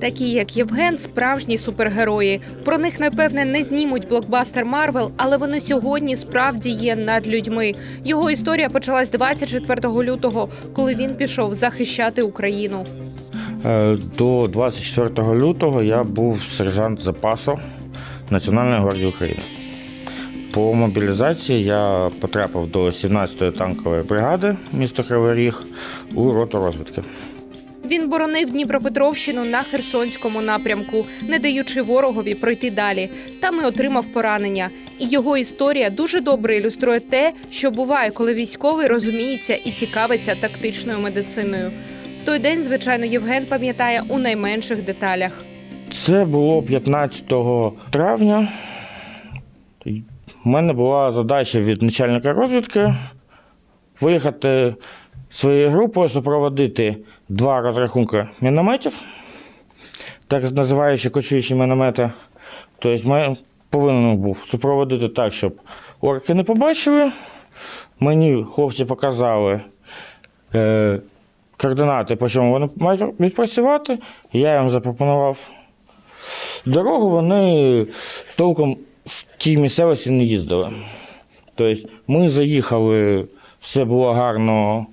Такі, як Євген, справжні супергерої. Про них, напевне, не знімуть блокбастер Марвел, але вони сьогодні справді є над людьми. Його історія почалась 24 лютого, коли він пішов захищати Україну. Е, До 24 лютого я був сержант запасу Національної гвардії України. По мобілізації я потрапив до 17-ї танкової бригади міста Кривий у роту розвідки. Він боронив Дніпропетровщину на Херсонському напрямку, не даючи ворогові пройти далі. Там і отримав поранення. І його історія дуже добре ілюструє те, що буває, коли військовий розуміється і цікавиться тактичною медициною. Той день, звичайно, Євген пам'ятає у найменших деталях. Це було 15 травня. У мене була задача від начальника розвідки виїхати своєю групою, супроводити два розрахунки мінометів, так називаючи кочуючі міномети. Тобто ми повинен був супроводити так, щоб орки не побачили. Мені хлопці показали е, координати, по чому вони мають відпрацювати. Я їм запропонував Дорогу вони толком в тій місцевості не їздили. Тобто ми заїхали, все було гарно,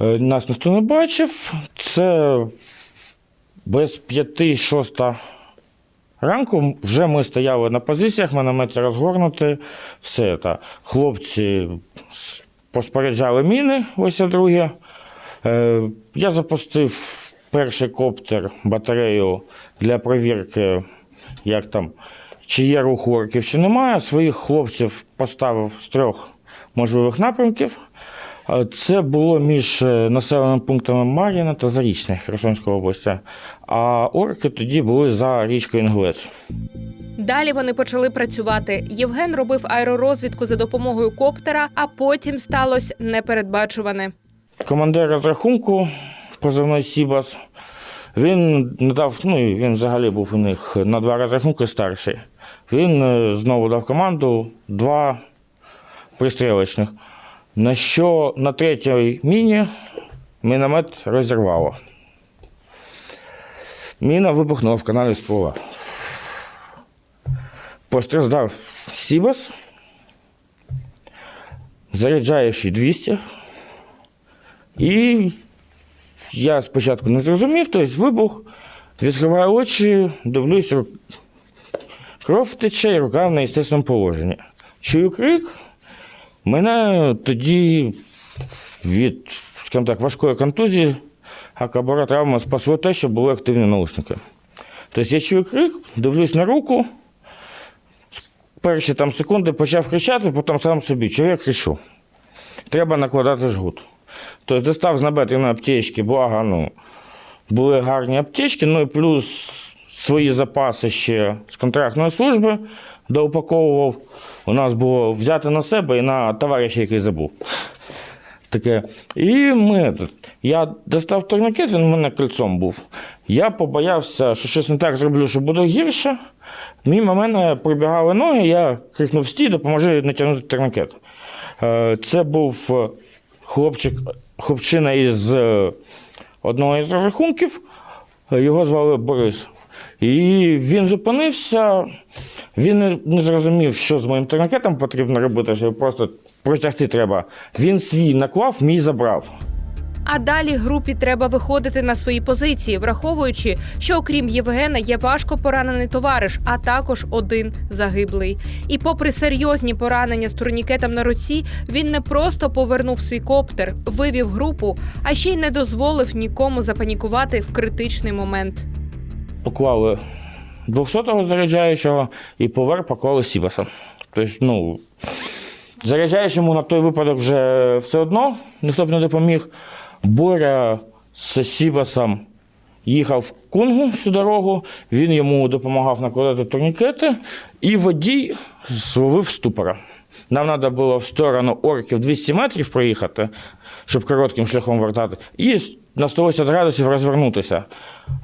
нас ніхто не бачив. Це без п'яти-шоста ранку вже ми стояли на позиціях, міномети розгорнуті, все це. Хлопці поспоряджали міни, ось друге. Е, Я запустив перший коптер, батарею для перевірки, як там, чи є рух орків, чи немає. Своїх хлопців поставив з трьох можливих напрямків. Це було між е, населеними пунктами Мар'їна та Зарічне Херсонської області. А орки тоді були за річкою Інгулець. Далі вони почали працювати. Євген робив аеророзвідку за допомогою коптера, а потім сталося непередбачуване. Командир розрахунку, позивний Сібас, він не дав, ну він взагалі був у них на два розрахунки старший. Він е, знову дав команду два пристрілочних. На що на третій міні міномет розірвало. Міна вибухнула в каналі ствола. Постраждав Сібас, заряджаючий 200. І я спочатку не зрозумів, тобто вибух, відкриваю очі, дивлюсь, кров тече, і рука в неестественному положенні. Чую крик, мене тоді від, скажімо так, важкої контузії, акабора травми спасло те, що були активні наушники. Тобто я чую крик, дивлюсь на руку, перші там секунди почав кричати, потім сам собі, чого я кричу? Треба накладати жгут. Тобто достав з набедрної аптечки, благо, ну, були гарні аптечки, ну і плюс свої запаси ще з контрактної служби доупаковував. У нас було взяти на себе і на товариша, який забув. Таке. І ми, я достав турнікет, він у мене кольцом був. Я побоявся, що щось не так зроблю, що буде гірше. Мимо мене прибігали ноги, я крикнув стій, допоможи натягнути турнікет. Е, Це був е, хлопчик, хлопчина із е, одного із рахунків, його звали Борис. І він зупинився, він не, не зрозумів, що з моїм турникетом потрібно робити, що його просто протягти треба. Він свій наклав, мій забрав. А далі групі треба виходити на свої позиції, враховуючи, що окрім Євгена є важко поранений товариш, а також один загиблий. І попри серйозні поранення з турнікетом на руці, він не просто повернув свій коптер, вивів групу, а ще й не дозволив нікому запанікувати в критичний момент. Поклали 200-го заряджаючого і поверх поклали Сібаса. Тобто, ну, заряджаючому на той випадок вже все одно, ніхто б не допоміг. Боря з Сібасом їхав в Кунгу всю дорогу, він йому допомагав накладати турнікети, і водій зловив ступора. Нам треба було в сторону орків 200 метрів проїхати, щоб коротким шляхом вертати, і на 180 градусів розвернутися.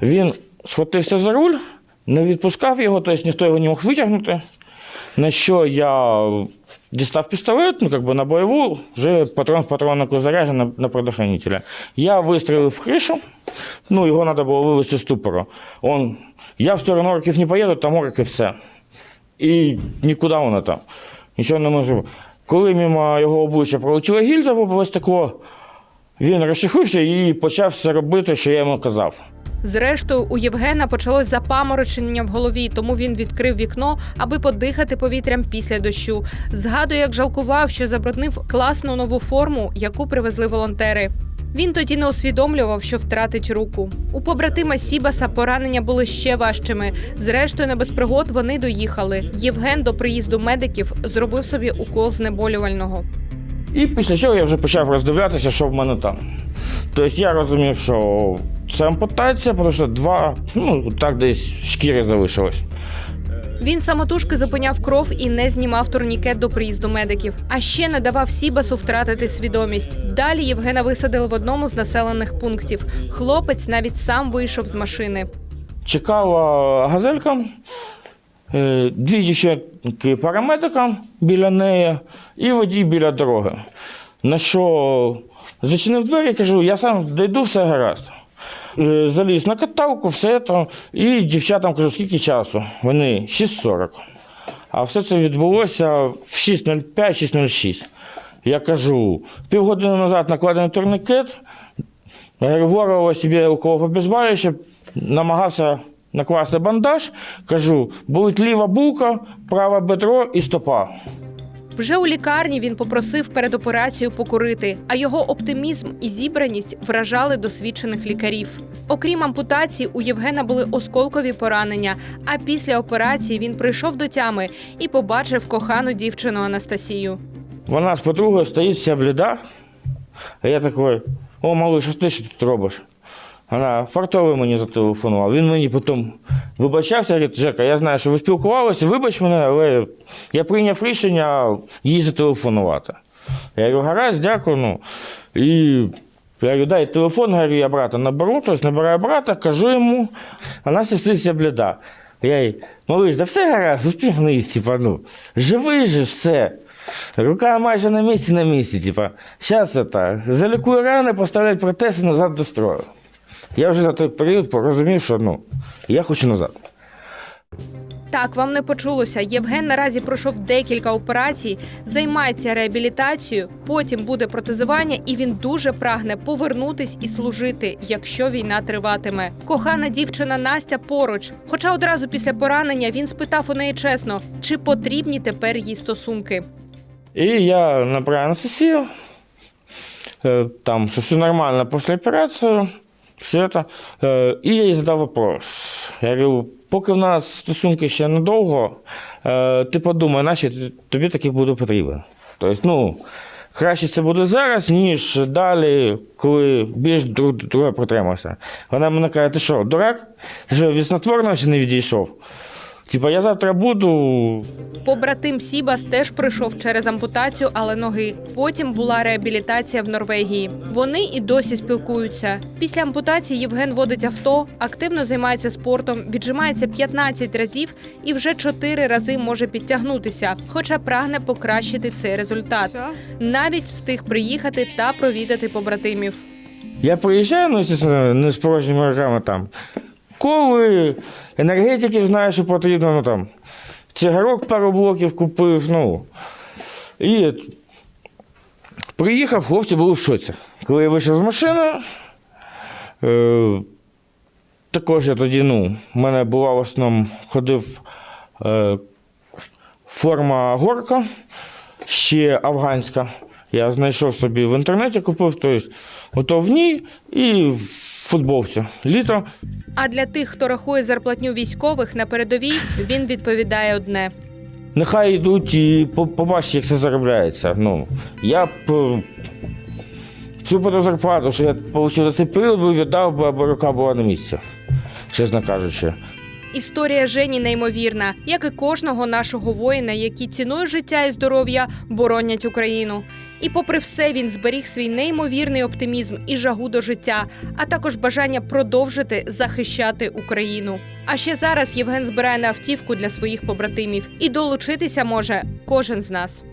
Він схватився за руль, не відпускав його, тобто ніхто його не мог витягнути. На що я дістав пістолет, ну, как на бойову, вже патрон в патроннику заряджений на, на предохранителя. Я вистрілив в кришу, ну, його треба було вивезти з ступору. Он, я в сторону орків не поїду, там орки все. І нікуди воно там. Нічого не можу. Коли мимо його обличчя пролетіла гільза в лобове стекло, він розчехлився і почав все робити, що я йому казав. Зрештою, у Євгена почалось запаморочення в голові, тому він відкрив вікно, аби подихати повітрям після дощу. Згадує, як жалкував, що забруднив класну нову форму, яку привезли волонтери. Він тоді не усвідомлював, що втратить руку. У побратима Сібаса поранення були ще важчими. Зрештою, не без пригод вони доїхали. Євген до приїзду медиків зробив собі укол знеболювального. І після цього я вже почав роздивлятися, що в мене там. Тобто я розумів, що це ампутація, тому що два, ну так десь шкіри залишилось. Він самотужки зупиняв кров і не знімав турнікет до приїзду медиків. А ще не давав Сібасу втратити свідомість. Далі Євгена висадили в одному з населених пунктів. Хлопець навіть сам вийшов з машини. Чекала газелька, дві дівчинки парамедика біля неї і водій біля дороги. На що зачинив двері, кажу, я сам дойду, все гаразд. Е, Заліз на каталку, все це, і дівчатам кажу, скільки часу? Вони 6.40. А все це відбулося в 6.05-6.06. Я кажу, півгодини назад накладений турникет, Говорила собі у кого побезбаліще, намагався накласти бандаж. Кажу, болить ліва булка, праве бедро і стопа. Вже у лікарні він попросив перед операцією покурити, а його оптимізм і зібраність вражали досвідчених лікарів. Окрім ампутації, у Євгена були осколкові поранення. А після операції він прийшов до тями і побачив кохану дівчину Анастасію. Вона з подругою стоїть вся бліда. А я такий, о, малыш, а ти що тут робиш? Вона фартовий мені зателефонував. Він мені потім вибачався, говорить, Жека, я знаю, що ви спілкувалися, вибач мене, але я прийняв рішення їй зателефонувати. Я говорю, гаразд, дякую. Ну. І я говорю, дай телефон, говорю, я брата наберу, тобто набираю брата, кажу йому, вона сестриця бліда. Я їй, малиш, да все гаразд, успіхнись, типа, ну, живий же, все. Рука майже на місці на місці, типа, зараз це, залікую рани, поставлять протез назад до строю. Я вже за той період порозумів, що ну, я хочу назад. Так, вам не почулося. Євген наразі пройшов декілька операцій, займається реабілітацією, потім буде протезування, і він дуже прагне повернутись і служити, якщо війна триватиме. Кохана дівчина Настя поруч. Хоча одразу після поранення він спитав у неї чесно, чи потрібні тепер їй стосунки. І я набрав Анастасію, е, там, що все нормально після операції, все это. І я їй задав вопрос. Я говорю, поки в нас стосунки ще недовго, е, ти подумай, наче тобі таких буде потрібен. Тобто, ну, краще це буде зараз, ніж далі, коли більш друг до друга протримався. Вона мене каже, ти що, дурак? Ти що, віснотворно ще не відійшов? Типа, я завтра буду Побратим Сібас теж пройшов через ампутацію, але ноги. Потім була реабілітація в Норвегії. Вони і досі спілкуються. Після ампутації Євген водить авто, активно займається спортом, віджимається 15 разів і вже 4 рази може підтягнутися, хоча прагне покращити цей результат. Навіть встиг приїхати та провідати побратимів. Я приїжджаю, ну, звісно, не з порожніми руками там. Коли, енергетиків знаю, що потрібно, ну там. Цигарок пару блоків купив, ну. І приїхав, хлопці були в шоці. Коли я вийшов з машини, е, також я тоді, ну, в мене була в основному, ходив е, форма горка, ще афганська. Я знайшов собі в інтернеті, купив, тобто, ото в ній і в футболці. Літо. А для тих, хто рахує зарплатню військових на передовій, він відповідає одне. Нехай йдуть і по- побачать, як це заробляється. Ну, я б е, цю по зарплату, що я отримав за цей період, би віддав, би, аби рука була на місці, чесно кажучи. Історія Жені неймовірна, як і кожного нашого воїна, які ціною життя і здоров'я боронять Україну. І попри все, він зберіг свій неймовірний оптимізм і жагу до життя, а також бажання продовжити захищати Україну. А ще зараз Євген збирає на автівку для своїх побратимів і долучитися може кожен з нас.